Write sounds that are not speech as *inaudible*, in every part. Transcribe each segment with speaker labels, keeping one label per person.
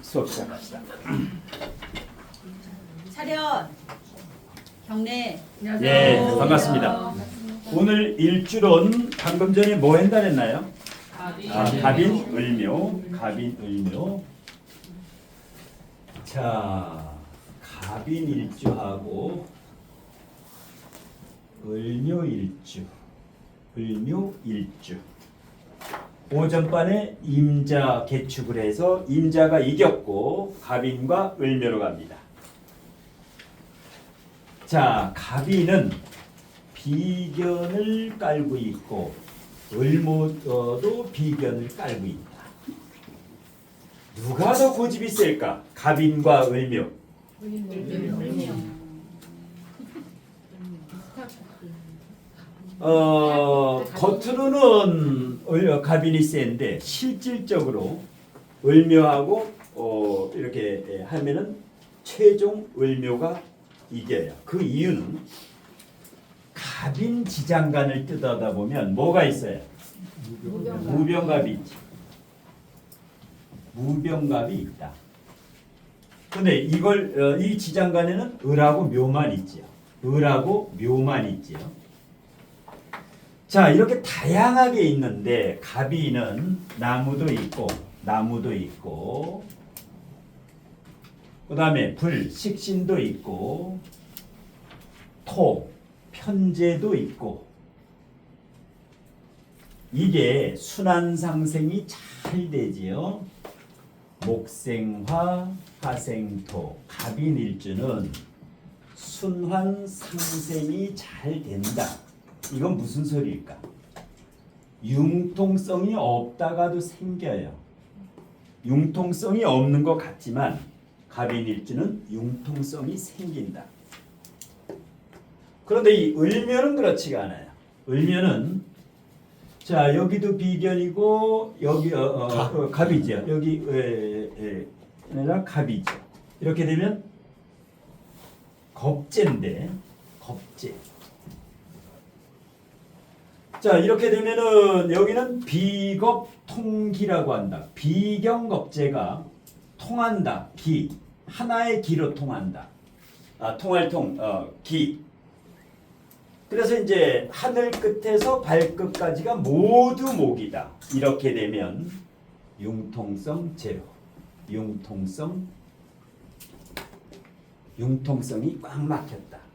Speaker 1: 수업 시작합시다. *clears throat*
Speaker 2: 차렷 경례
Speaker 1: 예, 반갑습니다. 오늘 일주론 방금 전에 뭐 한다 했나요? 아, 갑인 을묘, 갑인 을묘. 자, 갑인 일주하고 을묘 일주, 을묘 일주. 오전반에 임자 개축을 해서 임자가 이겼고 갑인과 을묘로 갑니다. 자, 갑인은 비견을 깔고 있고 을모도 비견을 깔고 있다. 누가 더 고집이 셀까? 갑인과 을묘. 어, 겉으로는 을- 갑인이 센데 실질적으로 을묘하고 어, 이렇게 하면은 최종 을묘가 이겨요. 그 이유는 갑인 지장간을 뜯어다 보면 뭐가 있어요? 무병갑이 있지. 무병갑이 있다. 근데 이걸 어, 이 지장간에는 을하고 묘만 있지요. 을하고 묘만 있지요. 자 이렇게 다양하게 있는데 갑이는 나무도 있고 나무도 있고 그 다음에 불 식신도 있고 토 편제도 있고 이게 순환 상생이 잘 되지요. 목생화 화생토 갑인일주는 순환 상생이 잘 된다. 이건 무슨 소리일까? 융통성이 없다가도 생겨요. 융통성이 없는 것 같지만 갑인일주는 융통성이 생긴다. 그런데 이 을면은 그렇지가 않아요. 을면은 자 여기도 비견이고 여기 어, 어, 어, 갑이죠. 여기 내가 갑이죠. 이렇게 되면 겁재인데 겁재. 자 이렇게 되면은 여기는 비겁통기라고 한다. 비경겁재가 통한다. 기 하나의 기로 통한다. 아 통할 통 어, 기. 그래서 이제 하늘 끝에서 발끝까지가 모두 목이다. 이렇게 되면 융통성 제로. 융통성 융통성이 꽉 막혔다.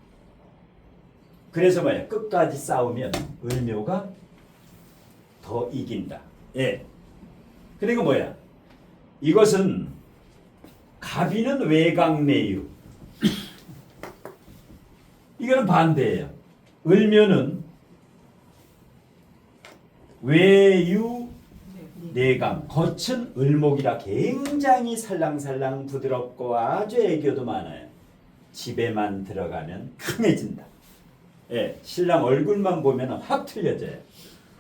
Speaker 1: 그래서 뭐야 끝까지 싸우면 을묘가 더 이긴다. 예. 그리고 뭐야 이것은 갑이는 외강내유. *coughs* 이거는 반대예요. 을묘는 외유 내강 겉은 을목이라 굉장히 살랑살랑 부드럽고 아주 애교도 많아요. 집에만 들어가면 강해진다. 예, 신랑 얼굴만 보면 확 틀려져요.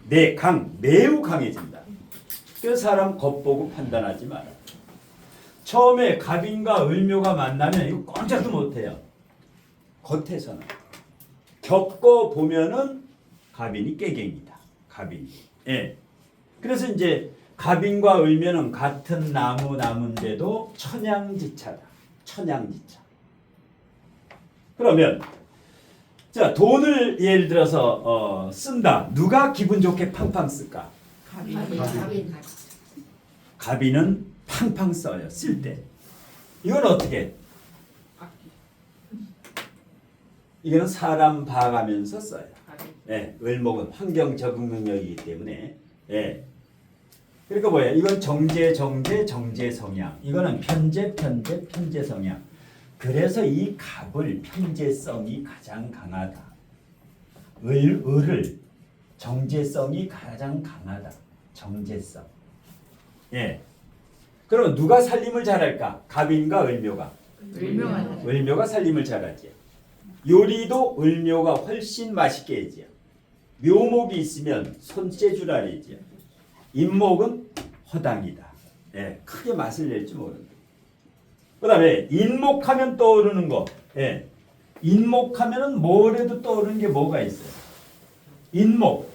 Speaker 1: 내 강, 매우 강해진다. 그래서 사람 겉보고 판단하지 마라. 처음에 갑인과 을묘가 만나면 이거 꼼짝도 못해요. 겉에서는. 겪어 보면은 갑인이 깨갱이다. 갑인이. 예. 그래서 이제 갑인과 을묘는 같은 나무 나무인데도 천양지차다. 천양지차. 그러면 자 돈을 예를 들어서 어, 쓴다. 누가 기분 좋게 팡팡 쓸까? 갑이는 팡팡 써요. 쓸 때. 이건 어떻게? 이거는 사람 봐가면서 써요. 예, 을목은 환경 적응 능력이기 때문에 예. 그러니까 뭐야? 이건 정제 정제 정제 성향. 이거는 편제 편제 편제 성향. 그래서 이 갑을 편제성이 가장 강하다. 을 을을 정제성이 가장 강하다. 정제성. 예. 그러면 누가 살림을 잘할까? 갑인가 을묘가? 을묘가 살림을 잘하지. 요리도 을묘가 훨씬 맛있게 하지. 묘목이 있으면 손재주라리지. 인목은 허당이다. 예, 크게 맛을 낼지 모른다. 그 다음에 인목하면 떠오르는 거. 예. 인목하면은 뭐래도 떠오르는 게 뭐가 있어요? 인목,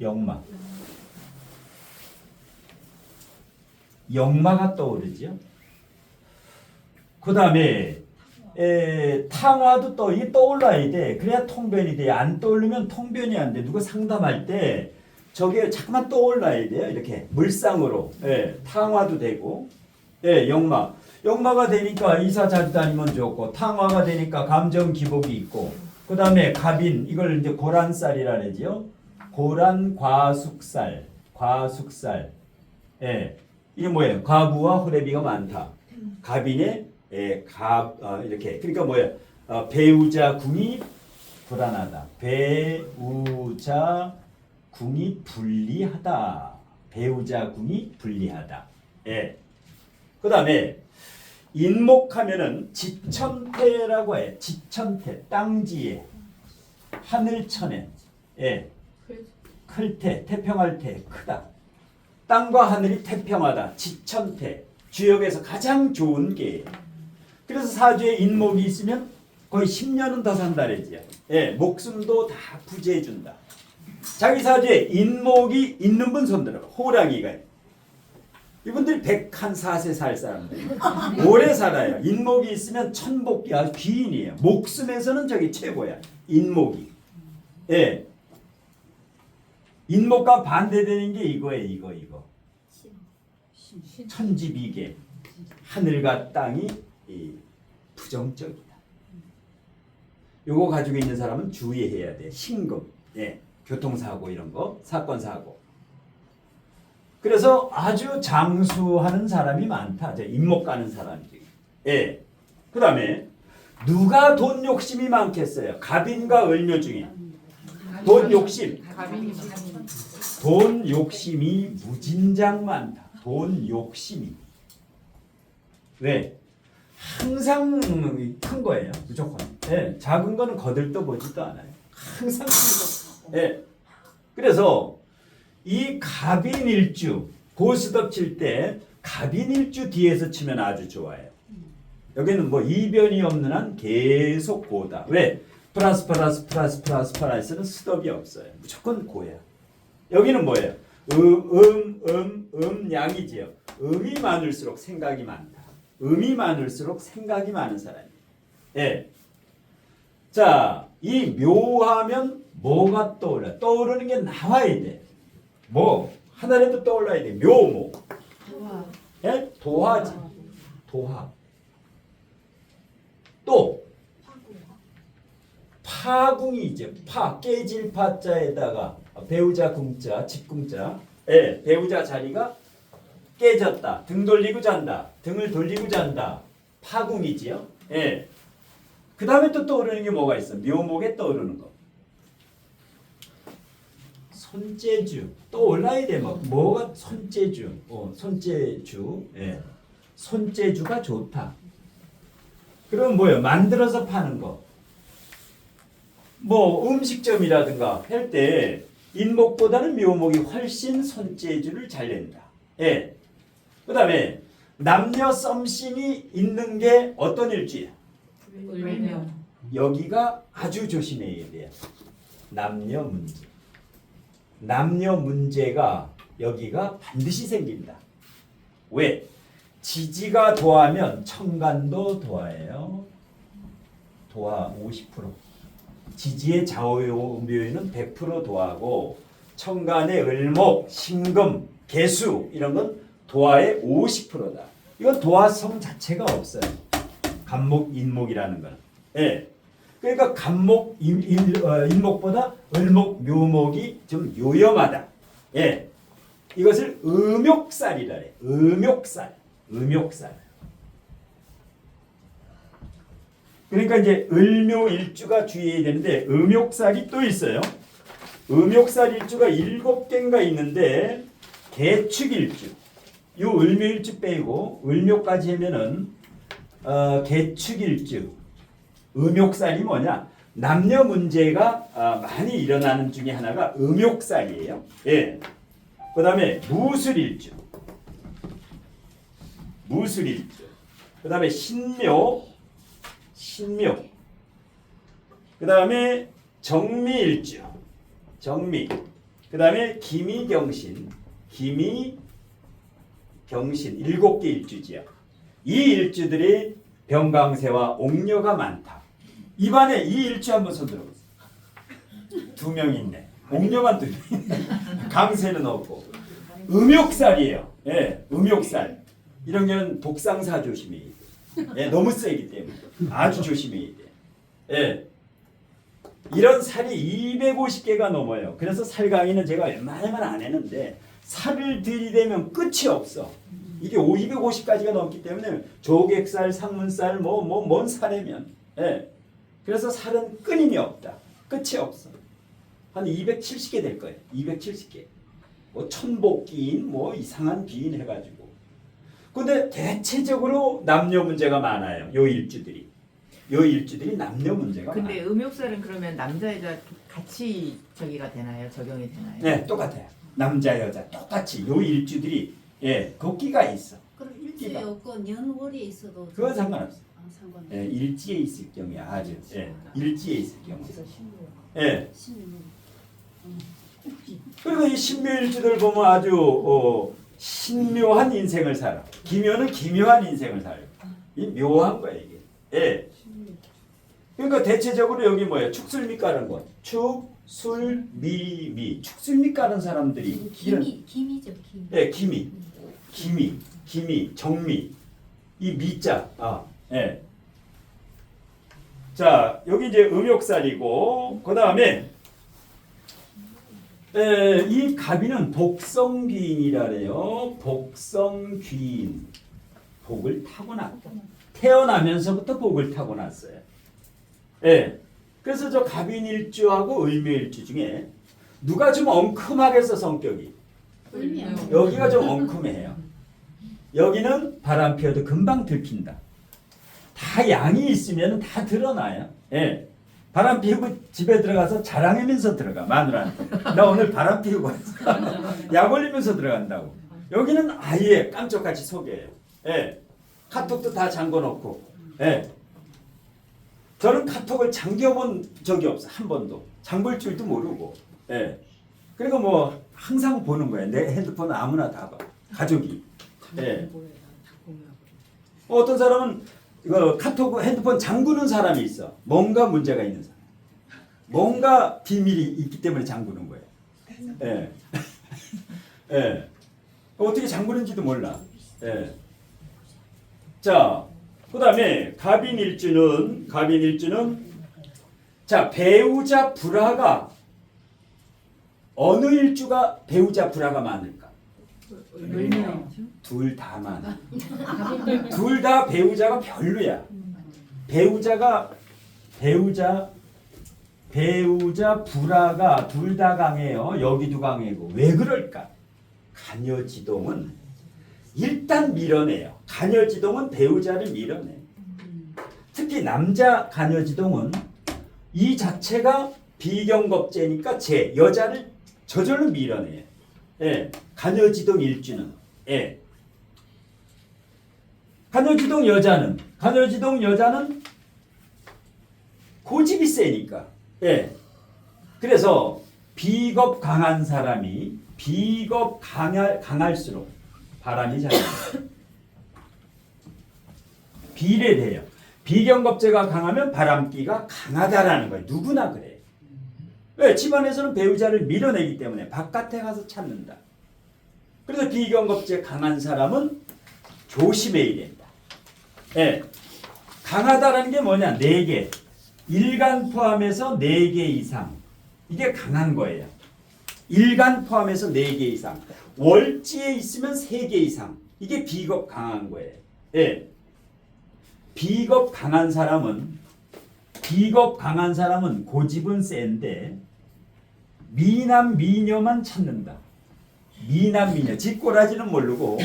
Speaker 1: 역마. 역마가 떠오르죠. 그 다음에 에, 탕화도 또 이게 떠올라야 돼. 그래야 통변이 돼. 안 떠오르면 통변이 안 돼. 누가 상담할 때 저게 자꾸만 떠올라야 돼요. 이렇게 물상으로. 예, 탕화도 되고, 예, 역마. 역마가 되니까 이사 자주 다니면 좋고, 탕화가 되니까 감정 기복이 있고, 그 다음에 갑인 이걸 이제 고란쌀이라 그러지요. 고란 과숙살, 과숙살. 예, 이게 뭐예요? 가부와 호래비가 많다. 갑인의 예, 갑 어, 이렇게 그러니까 뭐야? 어, 배우자 궁이 불안하다. 배우자 궁이 불리하다. 배우자 궁이 불리하다. 예. 그 다음에 인목하면은 지천태라고 해. 지천태 땅지에 하늘천에 예. 클태 태평할 태 크다. 땅과 하늘이 태평하다. 지천태 주역에서 가장 좋은 게 그래서 사주에 인목이 있으면 거의 10년은 더 산다 그러지요. 예, 목숨도 다 부재해 준다. 자기 사주에 인목이 있는 분 손들어. 호랑이가. 이분들이 104세 살 사람들. 오래 살아요. 인목이 있으면 천복이 아주 귀인이에요. 목숨에서는 저기 최고야. 인목이. 예. 인목과 반대되는 게 이거예요. 이거 이거. 천지비계. 하늘과 땅이 이 부정적이다. 요거 가지고 있는 사람은 주의해야 돼. 신금, 예, 교통사고 이런 거, 사건 사고. 그래서 아주 장수하는 사람이 많다. 저 인목 가는 사람들이. 예. 그 다음에 누가 돈 욕심이 많겠어요? 갑인과 을묘 중에 돈 욕심. 돈 욕심이 무진장 많다. 돈 욕심이. 왜? 항상 큰 거예요. 무조건. 예, 작은 거는 거들떠 보지도 않아요. 항상 큰 거. 예. 그래서 이 갑인일주 고스톱 칠 때 갑인일주 뒤에서 치면 아주 좋아요. 여기는 뭐 이변이 없는 한 계속 고다. 왜? 플러스 플러스 플러스 플러스 플러스는 스톱이 없어요. 무조건 고야. 여기는 뭐예요? 음, 음, 음, 음 양이지요. 음이 많을수록 생각이 많다. 음이 많을수록 생각이 많은 사람이에요. 예. 자, 이 묘하면 뭐가 떠올라? 떠오르는 게 나와야 돼. 뭐 하나라도 떠올라야 돼. 묘모. 예? 도화지. 도화. 또 파궁이 이제 파 깨질 파자에다가 배우자 궁자 집궁자 예 배우자 자리가 깨졌다 등 돌리고 잔다 등을 돌리고 잔다 파궁이지요 예그 다음에 또 떠오르는 게 뭐가 있어 묘목에 떠오르는 거 손재주 또 올라야 돼뭐 뭐가 손재주 어 손재주 예 손재주가 좋다 그럼 뭐예요 만들어서 파는 거 뭐 음식점이라든가 할 때 인목보다는 묘목이 훨씬 손재주를 잘 낸다. 예. 그다음에 남녀 썸씽이 있는 게 어떤 일주야? 여기가 아주 조심해야 돼요. 남녀 문제. 남녀 문제가 여기가 반드시 생긴다. 왜? 지지가 도하면 천간도 도하예요. 도하 50%. 지지의 좌우묘에는 100% 도하고 천간의 을목, 신금, 개수 이런 건 도하의 50%다. 이건 도화성 자체가 없어요. 간목, 인목이라는 거는. 예. 그러니까 간목, 어, 인목보다 을목, 묘목이 좀 요염하다. 예. 이것을 음욕살이라 해. 음욕살. 음욕살. 그러니까 이제 을묘 일주가 주의해야 되는데 음욕살이 또 있어요. 음욕살 일주가 일곱 개인가 있는데 개축 일주. 요 을묘 일주 빼고 을묘까지 하면은 어, 개축 일주. 음욕살이 뭐냐? 남녀 문제가 어, 많이 일어나는 중에 하나가 음욕살이에요. 예. 그 다음에 무술일주. 무술일주. 그 다음에 신묘 신묘. 그 다음에 정미일주. 정미. 그 다음에 기미경신. 기미 병신 일곱 개 일주지요. 이 일주들이 병강세와 옥녀가 많다. 입안에 이 일주 한번 손 들어 보세요. 두 명 있네. 옥녀만 두 명. 강세는 없고 음욕살이에요. 예, 음욕살. 이런 경우는 독상사 돼. 예, 너무 세기 때문에 아주 조심해야 돼. 예. 이런 살이 250개가 넘어요. 그래서 살 강의는 제가 웬만하면 안 했는데 살을 들이대면 끝이 없어. 이게 250가지가 넘기 때문에 조객살, 상문살, 뭐 뭐 뭔 살이면 예. 그래서 살은 끊임이 없다. 끝이 없어. 한 270개 될 거예요. 270개. 뭐 천복기인 뭐 이상한 비인 해가지고. 근데 대체적으로 남녀 문제가 많아요. 요 일주들이. 요 일주들이 남녀 문제가
Speaker 3: 근데
Speaker 1: 많아요.
Speaker 3: 음욕살은 그러면 남자 여자 같이 저기가 되나요? 적용이 되나요?
Speaker 1: 네, 똑같아요. 남자 여자 똑같이 요 일주들이 예, 거기가 있어.
Speaker 4: 그럼 일주에
Speaker 1: 끼가.
Speaker 4: 없고 연월에 있어도
Speaker 1: 그건 상관없어. 예, 일지에 있을 경우에 아주 예, 일지에 있을 경우. 예.
Speaker 4: 신문.
Speaker 1: 그리고 이 신묘일주들 보면 아주 어, 신묘한 인생을 살아. 기묘는 기묘한 인생을 살아요. 이 묘한 거야 이게. 예. 그러니까 대체적으로 여기 뭐예요? 축술미 까는 거. 축술 미 미. 축술미 까는 사람들이 이런
Speaker 4: 김이 김이죠 김.
Speaker 1: 예, 기미, 기미, 기미, 정미, 이 미자, 아, 예. 자, 여기 이제 음욕살이고, 그 다음에 에, 이 가비는 복성귀인이라 그래요. 복성귀인, 복을 타고났다. 태어나면서부터 복을 타고났어요. 예. 그래서 저 가빈일주하고 을묘일주 중에 누가 좀 엉큼하겠어 성격이. 여기가 좀 엉큼해요. 여기는 바람 피어도 금방 들킨다. 다 양이 있으면 다 드러나요. 예. 바람 피우고 집에 들어가서 자랑하면서 들어가 마누라한테. 나 오늘 바람 피우고 왔어. *laughs* 약 올리면서 들어간다고. 여기는 아예 깜짝같이 속여요. 예. 카톡도 다 잠궈놓고. 예. 저는 카톡을 잠겨본 적이 없어 한 번도. 잠글 줄도 모르고. 예. 그리고 뭐 항상 보는 거예요. 내 핸드폰은 아무나 다 봐. 가족이. 예. 어떤 사람은 이거 카톡 핸드폰 잠그는 사람이 있어. 뭔가 문제가 있는 사람. 뭔가 비밀이 있기 때문에 잠그는 거예요. 예. *laughs* 예. 어떻게 잠그는지도 몰라. 예. 자, 그 다음에 갑인일주는 갑인일주는 자 배우자 불화가 어느 일주가 배우자 불화가 많을까?
Speaker 3: 을묘.
Speaker 1: 둘다 많아. 둘다 배우자가 별로야. 배우자가 배우자 배우자 불화가 둘 다 강해요. 여기도 강해고 왜 그럴까? 간여지동은 일단 밀어내요. 간여지동은 배우자를 밀어내. 특히 남자 간여지동은 이 자체가 비경겁제니까 제 여자를 저절로 밀어내요. 예, 간여지동 일주는 예. 간여지동 여자는 간여지동 여자는 고집이 세니까 예. 그래서 비겁 강한 사람이 비겁 강할, 강할수록 바람이 잘. 비례돼요. 비경겁제가 강하면 바람기가 강하다라는 거예요. 누구나 그래. 왜? 집안에서는 배우자를 밀어내기 때문에 바깥에 가서 찾는다. 그래서 비경겁제 강한 사람은 조심해야 된다. 예. 강하다라는 게 뭐냐? 네 개. 일간 포함해서 네 개 이상. 이게 강한 거예요. 일간 포함해서 네 개 이상. 월지에 있으면 세 개 이상. 이게 비겁 강한 거예요. 예. 비겁 강한 사람은 비겁 강한 사람은 고집은 센데 미남 미녀만 찾는다. 미남 미녀 집꼬라지는 모르고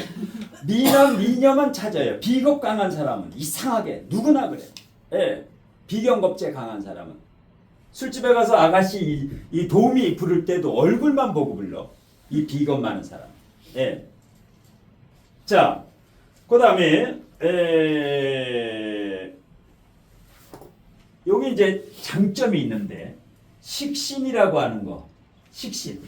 Speaker 1: 미남 미녀만 찾아요. 비겁 강한 사람은 이상하게 누구나 그래. 예. 비경겁제 강한 사람은 술집에 가서 아가씨 이, 이 도미 부를 때도 얼굴만 보고 불러. 이 비겁 많은 사람. 예. 자, 그다음에 에 여기 이제 장점이 있는데 식신이라고 하는 거. 식신.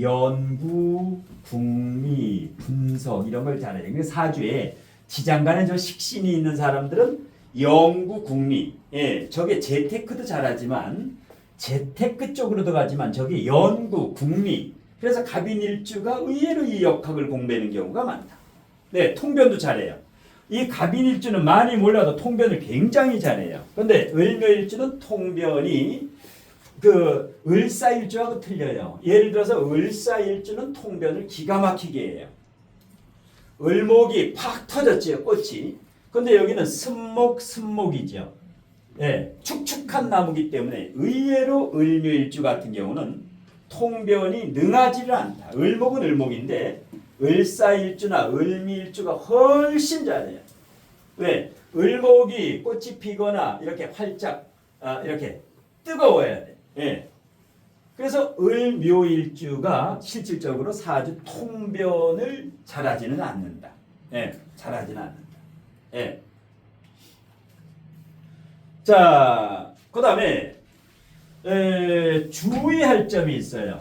Speaker 1: 연구, 궁리, 분석 이런 걸 잘해요. 그러니까 사주에 지장간에 저 식신이 있는 사람들은 연구, 궁리, 예, 저게 재테크도 잘하지만 재테크 쪽으로 들어가지만 저게 연구, 궁리. 그래서 갑인일주가 의외로 이 역학을 공부하는 경우가 많다. 네, 통변도 잘해요. 이 갑인일주는 많이 몰라도 통변을 굉장히 잘해요. 근데 을묘일주는 통변이 그 을사일주하고 틀려요. 예를 들어서 을사일주는 통변을 기가 막히게 해요. 을목이 팍 터졌지요, 꽃이. 근데 여기는 습목, 습목이죠. 예, 축축한 나무기 때문에 의외로 을묘일주 같은 경우는 통변이 능하지를 않다. 을목은 을목인데 을사일주나 을미일주가 훨씬 잘해요. 왜? 을목이 꽃이 피거나 이렇게 활짝 아, 이렇게 뜨거워야 돼. 예. 그래서 을묘일주가 실질적으로 사주 통변을 잘하지는 않는다. 예, 잘하지는 않는다. 예. 자, 그 다음에 주의할 점이 있어요.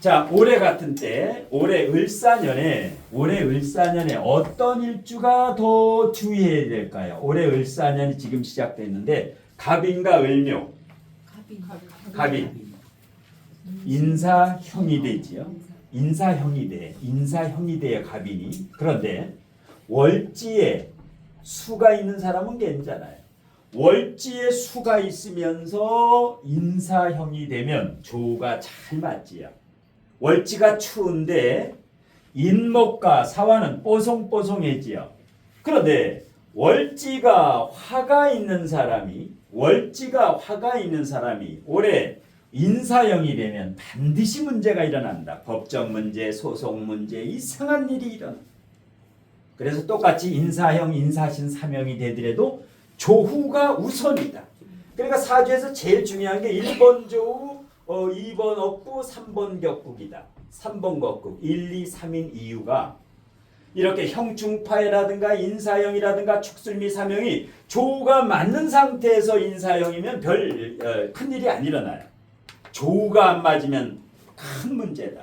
Speaker 1: 자, 올해 같은 때, 올해 을사년에, 올해 을사년에 어떤 일주가 더 주의해야 될까요? 올해 을사년이 지금 시작됐는데, 갑인가 을묘,
Speaker 4: 갑인,
Speaker 1: 인사형이 되지요. 인사형이 돼. 인사형이 돼요, 갑인이. 그런데, 월지에 수가 있는 사람은 괜찮아요. 월지에 수가 있으면서 인사형이 되면 조가 잘 맞지요. 월지가 추운데 인목과 사화는 뽀송뽀송해지요. 그런데 월지가 화가 있는 사람이 월지가 화가 있는 사람이 올해 인사형이 되면 반드시 문제가 일어난다. 법적 문제, 소송 문제, 이상한 일이 일어나. 그래서 똑같이 인사형, 인사신 사명이 되더라도 조후가 우선이다. 그러니까 사주에서 제일 중요한 게 1번 조후, 어, 2번 업구, 3번 격국이다. 3번 격국, 1, 2, 3인 이유가 이렇게 형중파해라든가 인사형이라든가 축술미 사명이 조우가 맞는 상태에서 인사형이면 별 어, 큰일이 안 일어나요. 조우가 안 맞으면 큰 문제다.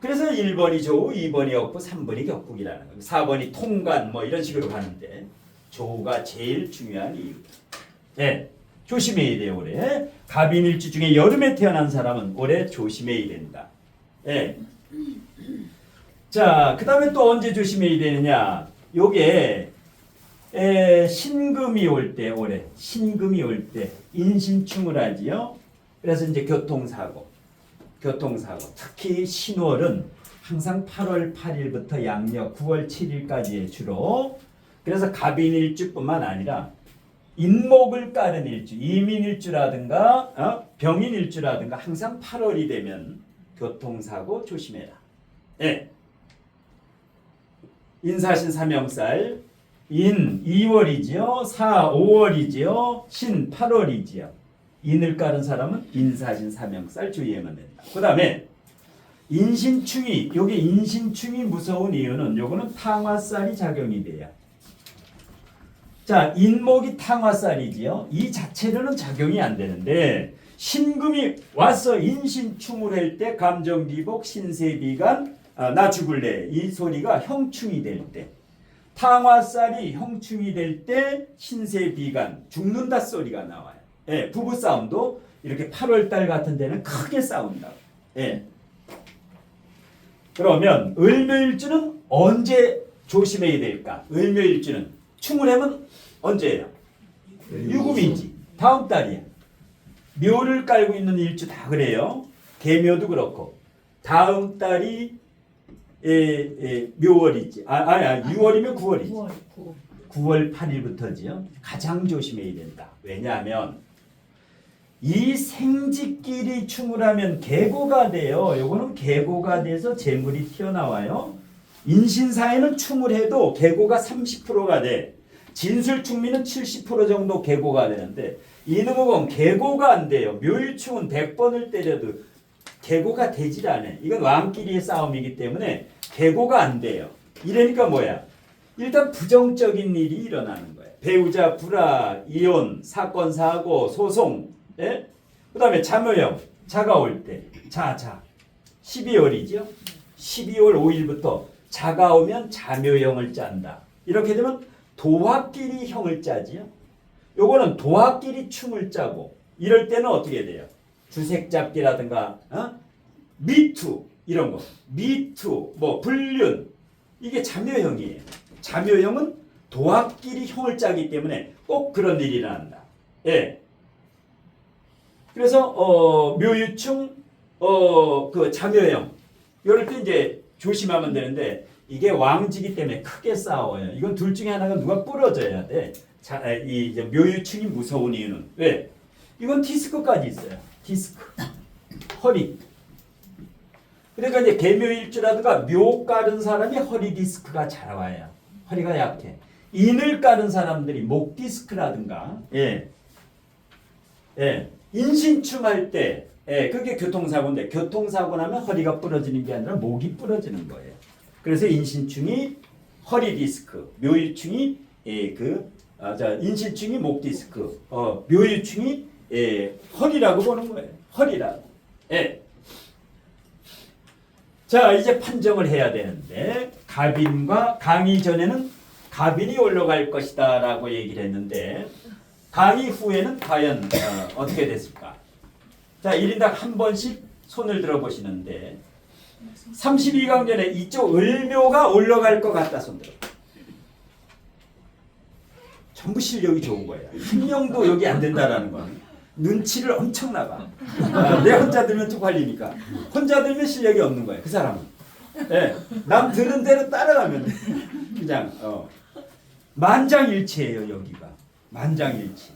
Speaker 1: 그래서 1번이 조우, 2번이 업구, 3번이 격국이라는 거예요. 4번이 통관 뭐 이런 식으로 가는데 조우가 제일 중요한 이유다. 네. 조심해야 돼요 올해 갑인일주 중에 여름에 태어난 사람은 올해 조심해야 된다. 예. 자, 그 다음에 또 언제 조심해야 되느냐? 요게 에, 신금이 올 때 올해 신금이 올 때 인신충을 하지요. 그래서 이제 교통사고, 교통사고 특히 신월은 항상 8월 8일부터 양력 9월 7일까지의 주로 그래서 갑인일주뿐만 아니라 인목을 까는 일주, 이민일주라든가 어? 병인일주라든가 항상 8월이 되면 교통사고 조심해라. 예. 인사신 사명살 인 2월이지요. 사 5월이지요. 신 8월이지요. 인을 까는 사람은 인사신 사명살 주의하면 된다. 그 다음에 인신충이 여기 인신충이 무서운 이유는 요거는 탕화살이 작용이 돼요. 자, 인목이 탕화살이지요. 이 자체로는 작용이 안 되는데 신금이 와서 인신충을 할 때 감정기복 신세비간 아, 나 죽을래 이 소리가 형충이 될 때 탕화살이 형충이 될 때 신세비간 죽는다 소리가 나와요. 예, 부부 싸움도 이렇게 8월 달 같은 데는 크게 싸운다. 예. 그러면 을묘일주는 언제 조심해야 될까? 을묘일주는 충을하면 언제예요? 유금이지. 다음 달이야. 묘를 깔고 있는 일주 다 그래요. 개묘도 그렇고. 다음 달이 에, 에, 묘월이지. 아, 아니, 아니 6월이면 9월이지.
Speaker 3: 9월 9.
Speaker 1: 9월 8일부터지요. 가장 조심해야 된다. 왜냐하면 이 생쥐끼리 충을 하면 계고가 돼요. 요거는 계고가 돼서 재물이 튀어나와요. 인신사에는 충을 해도 계고가 30%가 돼. 진술충미는 70% 정도 계고가 되는데 이놈은 계고가 안 돼요. 묘일충은 100번을 때려도 계고가 되질 않아. 이건 왕끼리의 싸움이기 때문에 계고가 안 돼요. 이러니까 뭐야? 일단 부정적인 일이 일어나는 거예요. 배우자 불화, 이혼, 사건 사고, 소송, 예? 그다음에 자묘형, 자가 올 때, 자, 자, 12월이죠. 12월 5일부터 자가 오면 자묘형을 짠다. 이렇게 되면 도합끼리 형을 짜지요. 요거는 도합끼리 춤을 짜고 이럴 때는 어떻게 돼요? 주색잡기라든가 어? 미투 이런 거 미투 뭐 불륜 이게 자묘형이에요. 자묘형은 도합끼리 형을 짜기 때문에 꼭 그런 일이 일어난다. 예. 그래서 어 묘유충 어 그 자묘형 이럴 때 이제 조심하면 되는데 이게 왕지기 때문에 크게 싸워요. 이건 둘 중에 하나가 누가 부러져야 돼. 자, 이 이제 묘유충이 무서운 이유는 왜? 이건 디스크까지 있어요. 디스크 허리. 그러니까 이제 개묘일주라든가 묘 깔은 사람이 허리 디스크가 잘 와요. 허리가 약해. 인을 깔은 사람들이 목 디스크라든가 예. 예. 인신충 할 때, 예, 그게 교통사고인데, 교통사고 나면 허리가 부러지는 게 아니라 목이 부러지는 거예요. 그래서 인신충이 허리 디스크, 묘유충이, 예, 그, 아, 자, 인신충이 목 디스크, 어, 묘유충이, 예, 허리라고 보는 거예요. 허리라고. 예. 자, 이제 판정을 해야 되는데, 갑인과 강의 전에는 갑인이 올라갈 것이다 라고 얘기를 했는데, 강의 후에는 과연 어, 떻게 됐을까? 자, 1인당 한 번씩 손을 들어 보시는데 32강 전에 이쪽 을묘가 올라갈 것 같다 손 들어. 전부 실력이 좋은 거예요. 한 명도 여기 안 된다라는 거. 눈치를 엄청 나가. 아, 내 혼자 들면 쪽팔리니까. 혼자 들면 실력이 없는 거예요. 그 사람은. 예, 남 들은 대로 따라가면 돼. *laughs* 그냥 어. 만장일치예요 여기가. 만장일치.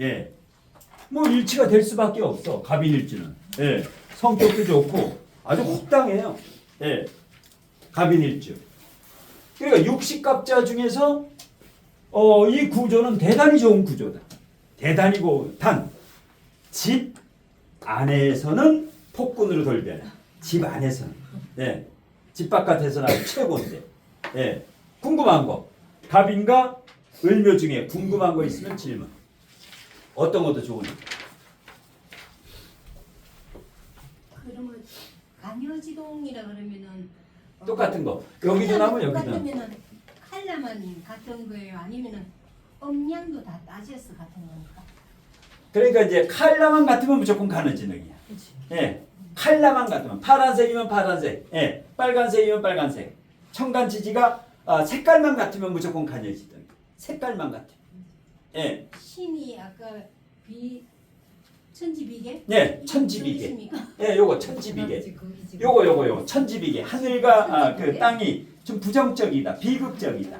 Speaker 1: 예. 뭐 일치가 될 수밖에 없어. 갑인일주는. 예. 성격도 좋고 아주 혹당해요. 예. 갑인일주. 그러니까 육식갑자 중에서 어, 이 구조는 대단히 좋은 구조다. 대단히 고 단. 집 안에서는 폭군으로 돌변해. 집 안에서는. 예. 집 바깥에서는 아주 최고인데. 예. 궁금한 거. 갑인가 을묘 중에 궁금한 거 있으면 질문. 어떤 것도 좋으니?
Speaker 4: 그러면 강효지동이라 그러면은 어,
Speaker 1: 똑같은 거. 여기도 나면 여기도.
Speaker 4: 똑같으면은 칼라만 같은 거예요? 아니면은 음량도 다 따져서 같은 겁니까?
Speaker 1: 그러니까 이제 칼라만 같으면 무조건 가느지능이야. 예. 칼라만 같으면 파란색이면 파란색, 예. 빨간색이면 빨간색. 청간 지지가 아, 색깔만 같으면 무조건 가녀지능. 색깔만 같아. 예.
Speaker 4: 신이 아까 비 천지비계?
Speaker 1: 예, 천지비계. 예, 요거 천지비계. 요거 요거 요거 천지비계. 하늘과 아, 그 땅이 좀 부정적이다, 비극적이다.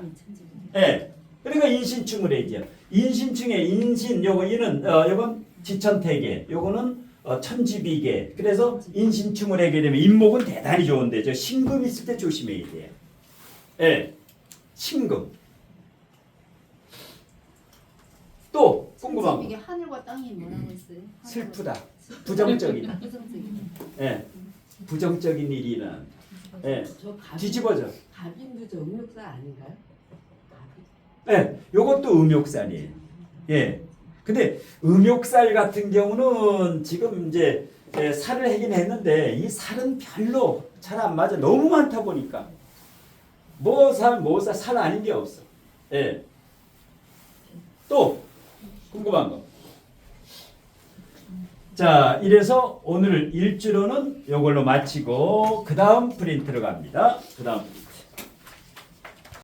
Speaker 1: 예. 그러니까 인신충을 해죠. 인신충에 인신 요거 이는 어 요건 지천태계. 요거는 어, 천지비계. 그래서 인신충을 하게 되면 인목은 대단히 좋은데 저 신금 있을 때 조심해야 돼요. 예. 신금. 또 궁금한 거.
Speaker 4: 이게 하늘과 땅이 뭐라고 했어요? 하늘과-
Speaker 1: 슬프다. 부정적이다. *laughs*
Speaker 4: 부정적이다.
Speaker 1: 예. 부정적인 일이 일어난다. 예.
Speaker 5: 저 갑,
Speaker 1: 뒤집어져.
Speaker 5: 갑인도 저 음력사 아닌가요?
Speaker 1: 예, 요것도 음욕살이에요. 예. 근데 음욕살 같은 경우는 지금 이제 예, 살을 하긴 했는데 이 살은 별로 잘 안 맞아. 너무 많다 보니까. 뭐 살, 뭐 살, 살 아닌 게 없어. 예. 또 궁금한 거. 자, 이래서 오늘 일주로는 요걸로 마치고 그 다음 프린트로 갑니다. 그 다음